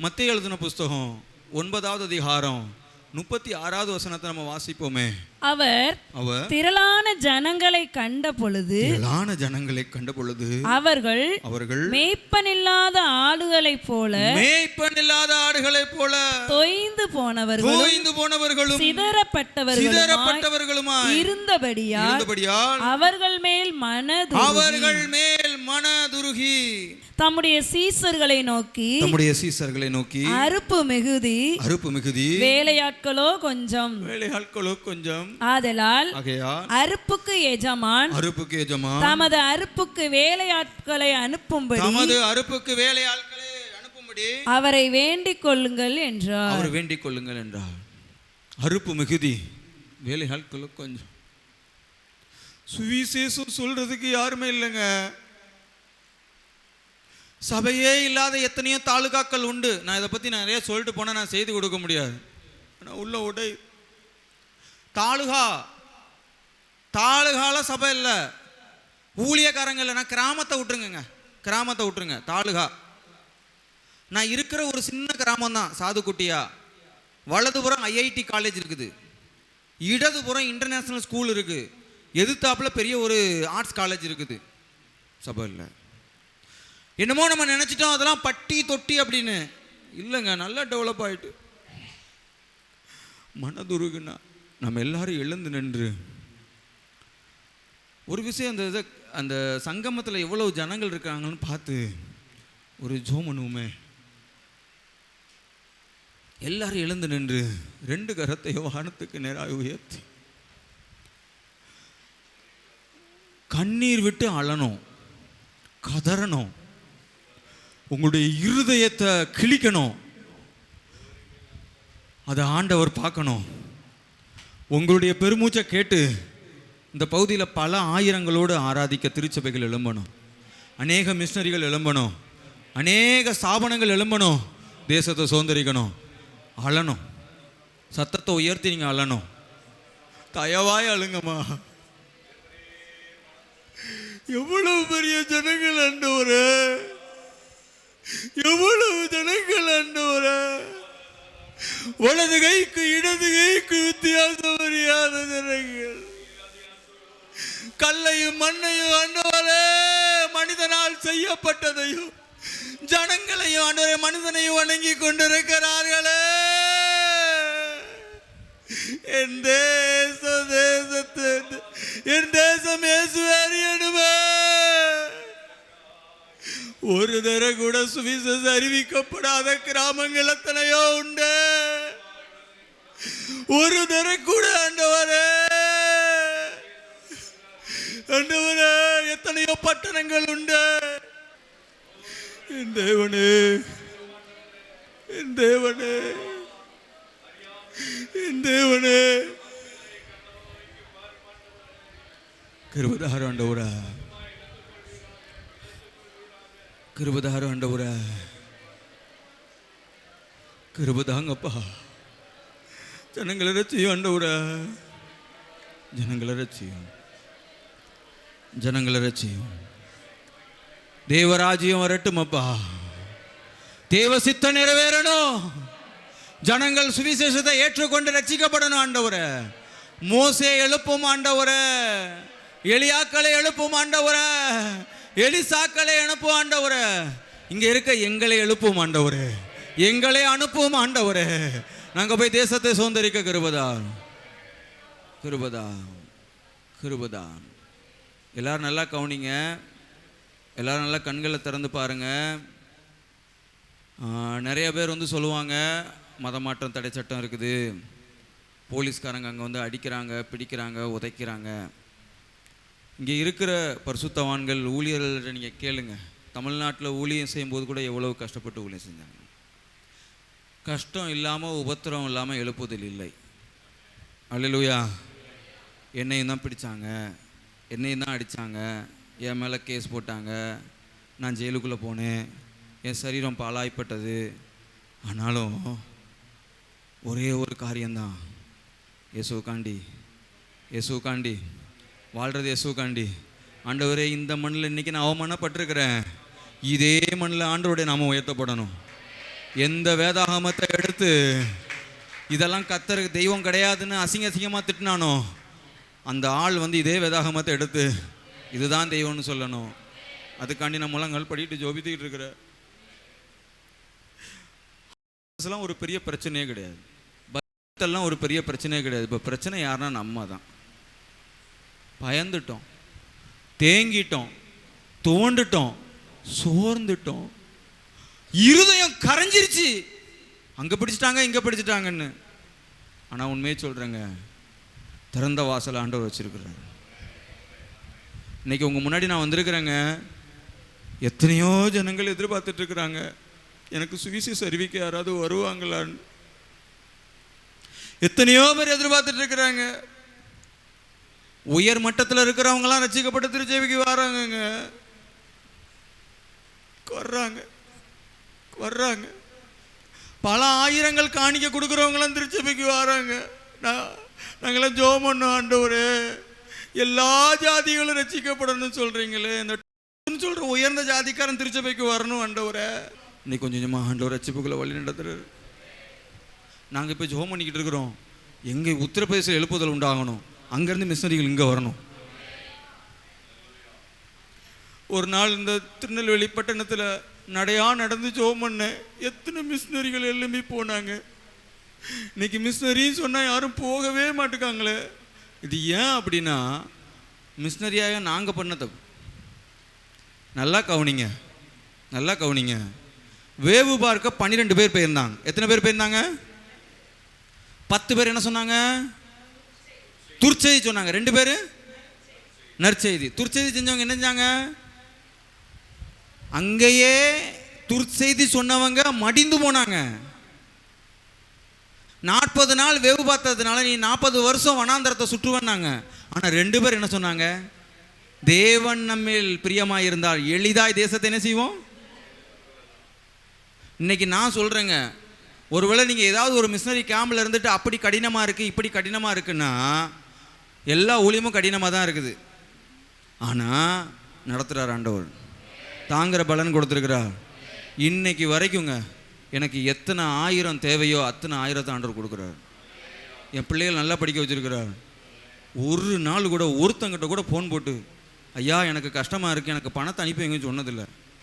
மத்திய எழுதின புஸ்தகம் ஒன்பதாவது அதிகாரம் முப்பத்தி ஆறாவது வசனத்தை நம்ம வாசிப்போமே. அவர் அவர் திரளான ஜனங்களை கண்ட பொழுது திரளான ஜனங்களை கண்ட பொழுது அவர்கள் அவர்கள் மேய்ப்பனில்லாத ஆடுகளைப் போல மேய்ப்பன் இல்லாத ஆடுகளைப் போல தொய்ந்து போனவர்களும் தோய்ந்து போனவர்களும் சிதறப்பட்டவர்களும் சிதறப்பட்டவர்களுமாய் இருந்தபடியால் இருந்தபடியால் அவர்கள் மேல் மனது அவர்கள் மேல் மனதுருகி தம்முடைய சீசர்களை நோக்கி தம்முடைய சீசர்களை நோக்கி அறுப்பு மிகுதி அறுப்பு மிகுதி வேலையாட்களோ கொஞ்சம். வேலையாட்களோ கொஞ்சம். ஆதலால் அறுப்புக்கு எஜமான் அறுப்புக்கு எஜமா தமது அறுப்புக்கு வேலையாட்களை அனுப்பும்படி தமது அறுப்புக்கு வேலையாட்களை அனுப்பும்படி அவரை வேண்டிக் கொள்ளுங்கள் என்றார். அவர் வேண்டிக் கொள்ளுங்கள் என்றார். அறுப்பு மிகுதி வேலையாட்களோ கொஞ்சம். சுவிசேஷம் சொல்றதுக்கு யாருமே இல்லைங்க. சபையே இல்லாத எத்தனையோ தாலுகாக்கள் உண்டு. நான் இதை பற்றி நிறைய சொல்லிட்டு போனால் நான் செய்தி கொடுக்க முடியாது. ஆனால் உள்ள உடை. தாலுகா. தாலுகால சபை இல்லை. ஊழியக்காரங்க இல்லைனா கிராமத்தை விட்டுருங்க கிராமத்தை விட்டுருங்க. தாலுகா. நான் இருக்கிற ஒரு சின்ன கிராமம் தான் சாதுக்குட்டியா. வலதுபுறம் ஐஐடி காலேஜ் இருக்குது. இடதுபுறம் இன்டர்நேஷ்னல் ஸ்கூல் இருக்குது எதிர்த்தாப்புல பெரிய ஒரு ஆர்ட்ஸ் காலேஜ் இருக்குது. சபை இல்லை. என்னமோ நம்ம நினச்சிட்டோம் அதெல்லாம் பட்டி தொட்டி அப்படின்னு. இல்லைங்க நல்லா டெவலப் ஆயிட்டு. மனதுருகுனா நம்ம எல்லாரும் எழுந்து நின்று. ஒரு விஷயம் அந்த இதை அந்த சங்கமத்தில் எவ்வளோ ஜனங்கள் இருக்காங்கன்னு பார்த்து ஒரு ஜோம் பண்ணுவோமே. எல்லாரும் எழுந்து நின்று ரெண்டு கரத்தை வானத்துக்கு நேராக உயர்த்தி. கண்ணீர் விட்டு அழணும் கதறணும். உங்களுடைய இருதயத்தை கிழிக்கணும். அதை ஆண்டவர் பார்க்கணும். உங்களுடைய பெருமூச்சை கேட்டு இந்த பகுதியில் பல ஆயிரங்களோடு ஆராதிக்க திருச்சபைகள் எழும்பணும். அநேக மிஷினரிகள் எழும்பணும். அநேக ஸ்தாபனங்கள் எழும்பணும். தேசத்தை சுதந்திரிக்கணும். அழணும். சத்தத்தை உயர்த்தி நீங்கள் அழணும். தயவாய் அழுங்கம்மா. எவ்வளவு பெரிய ஜனங்கள் அண்டு ஒரு கல்லையும் மண்ணையும் அண்டவரே மனிதனால் செய்யப்பட்டதையும் ஜனங்களையும் ஆண்டவரே மனிதனையும் வணங்கி கொண்டிருக்கிறார்களே. என் தேச தேசத்து என் தேசம் இயேசுவேறியனுமே ஒரு தர கூட சுவிசஸ் அறிவிக்கப்படாத கிராமங்கள் எத்தனையோ உண்டு. ஒரு தர கூட ஆண்டவரே ஆண்டவரே எத்தனையோ பட்டணங்கள் உண்டு. என் தேவனே என் தேவனே என் தேவனே. கிருபதாரம் ஆண்டவரா. கிருபதாரம் ஆண்டவரா. கிருபதாங்கப்பா. ஜனங்களை ரசியும் ஆண்டவரா. ஜனங்களை ரசியும் ஜனங்களை ரச்சியும் தேவராஜ்யம் வரட்டும் அப்பா. தேவ சித்த நிறைவேறணும். ஜனங்கள் சுவிசேஷத்தை ஏற்றுக்கொண்டு ரட்சிக்கப்படணும் ஆண்டவரை. மோசே எழுப்பும் ஆண்டவரே. எளியாக்களை எழுப்பும் ஆண்டவரே. எலிசாக்களை அனுப்பும் ஆண்டவரை. இங்க இருக்க எங்களை எழுப்பும் ஆண்டவரே. எங்களை அனுப்பும் ஆண்டவரே. நாங்க போய் தேசத்தை சுதந்திரிக்க கிருபதா? கிருபதா? கிருபதான் எல்லோரும் நல்லா கவனிங்க. எல்லாரும் நல்லா கண்களை திறந்து பாருங்கள் நிறைய பேர் வந்து சொல்லுவாங்க மதமாற்றம் தடை சட்டம் இருக்குது. போலீஸ்காரங்க அங்கே வந்து அடிக்கிறாங்க பிடிக்கிறாங்க உதைக்கிறாங்க. இங்கே இருக்கிற பரிசுத்தவான்கள் ஊழியர்கள்ட்ட நீங்கள் கேளுங்க. தமிழ்நாட்டில் ஊழியம் செய்யும்போது கூட எவ்வளவு கஷ்டப்பட்டு ஊழியம் செஞ்சாங்க. கஷ்டம் இல்லாமல் உபத்திரம் இல்லாமல் எழுப்புதல் இல்லை. அல்லேலூயா. என்னையும் தான் பிடிச்சாங்க. என்னையும் தான் அடித்தாங்க என் மேலே கேஸ் போட்டாங்க. நான் ஜெயிலுக்குள்ளே போனேன். என் சரீரம் பாலாய்ப்பட்டது ஆனாலும் ஒரே ஒரு காரியம்தான். இயேசுக்காண்டி இயேசுக்காண்டி வாழ்கிறது இயேசுக்காண்டி ஆண்டவரே இந்த மண்ணில் இன்னைக்கு நான் அவமானப்பட்டிருக்கிறேன். இதே மண்ணில் ஆண்டவருடைய நாம உயர்த்தப்படணும். எந்த வேதாகமத்தை எடுத்து இதெல்லாம் கத்தருக்கு தெய்வம் கிடையாதுன்னு அசிங்க அசிங்கமாக திட்டினானோ அந்த ஆள் வந்து இதே வேதாகமத்தை எடுத்து இதுதான் தெய்வம்னு சொல்லணும். அதுக்காண்டி நம்ம முழங்கால் படிக்கிட்டு ஜோபித்துக்கிட்டு இருக்கிற ஒரு பெரிய பிரச்சனையே கிடையாது. பக்தெல்லாம் ஒரு பெரிய பிரச்சனையே கிடையாது. இப்போ பிரச்சனை யாருன்னா நம்ம தான். பயந்துட்டோம் தேங்கிட்டோம் தோண்டுட்டோம் சோர்ந்துட்டோம். இருதயம் கரைஞ்சிருச்சு. அங்கே பிடிச்சிட்டாங்க இங்கே பிடிச்சிட்டாங்கன்னு. ஆனால் உண்மையை சொல்கிறேங்க திறந்த வாசல் ஆண்டவர் வச்சுருக்குறேன் இன்னைக்கு உங்கள் முன்னாடி நான் வந்திருக்கிறேங்க. எத்தனையோ ஜனங்கள் எதிர்பார்த்துட்ருக்குறாங்க எனக்கு சுவிசேஷ அறிவிக்க யாராவது வருவாங்களான்னு. எத்தனையோ பேர் எதிர்பார்த்துட்டு இருக்கிறாங்க. உயர் மட்டத்தில் இருக்கிறவங்களாம் ரசிக்கப்பட்ட திருச்சேவிக்கு வராங்கங்க. வர்றாங்க. வர்றாங்க. பல ஆயிரங்கள் காணிக்க கொடுக்குறவங்களாம் திருச்சபைக்கு வராங்க. நான் நாங்களாம் ஜோம் பண்ணோம் ஆண்டவர். எல்லா ஜாதிகளும் ரசிக்கப்படணும்னு சொல்கிறீங்களே இந்த சொல்கிற உயர்ந்த ஜாதிக்காரன் திருச்சபைக்கு வரணும் ஆண்டவரே. இன்னைக்கு கொஞ்சம் கொஞ்சமாக ஆண்டவர் ரசிப்புக்குள்ளே வழி நடத்துறாரு நாங்கள் இப்போ ஜோம் பண்ணிக்கிட்டு இருக்கிறோம். எங்கே உத்தரப்பிரதேச எழுப்புதல் உண்டாகணும். அங்கேருந்து மிஷினரிகள் இங்கே வரணும். ஒரு நாள் இந்த திருநெல்வேலி பட்டணத்தில் நடையாக நடந்து ஜோம் பண்ணேன். எத்தனை மிஷினரிகள் எல்லாமே போனாங்க. இன்னைக்கு மிஷினரின்னு சொன்னால் யாரும் போகவே மாட்டுக்காங்களே. இது ஏன் அப்படின்னா மிஷினரியாக நாங்கள் பண்ண தப்பு. நல்லா கவனிங்க. நல்லா கவனிங்க. வேவு பார்க்க பன்னிரெண்டு பேர் போயிருந்தாங்க. எத்தனை பேர் போயிருந்தாங்க? பத்து பேர் என்ன சொன்னாங்க? துர்ச்செய்தி சொன்னாங்க. ரெண்டு பேர்? நற்செய்தி. துர்ச்செய்தி செஞ்சவங்க என்ன செஞ்சாங்க? அங்கேயே துர்ச்செய்தி சொன்னவங்க மடிந்து போனாங்க. நாற்பது நாள் வெவு பார்த்ததுனால நீ நாற்பது வருஷம் வனாந்தரத்தை சுற்றுவனாங்க ஆனால் ரெண்டு பேர் என்ன சொன்னாங்க? தேவன் நம்மில் பிரியமாக இருந்தால் எளிதாய் தேசத்தை என்ன செய்வோம்? இன்னைக்கு நான் சொல்கிறேங்க ஒருவேளை நீங்கள் ஏதாவது ஒரு மிஷினரி கேம்பில் இருந்துட்டு அப்படி கடினமாக இருக்குது இப்படி கடினமாக இருக்குன்னா எல்லா ஊழியமும் கடினமாக தான் இருக்குது. ஆனால் நடத்துகிறார் ஆண்டவர். தாங்குகிற பலன் கொடுத்துருக்கிறார். இன்னைக்கு வரைக்குங்க எனக்கு எத்தனை ஆயிரம் தேவையோ அத்தனை ஆயிரத்தை ஆண்டவர் கொடுக்குறார். என் பிள்ளைகள் நல்லா படிக்க வச்சுருக்கிறார். ஒரு நாள் கூட ஒருத்தங்கிட்ட கூட ஃபோன் போட்டு ஐயா எனக்கு கஷ்டமாக இருக்குது எனக்கு பணத்தை அனுப்பி எங்கேயும் சொன்னதில்லை.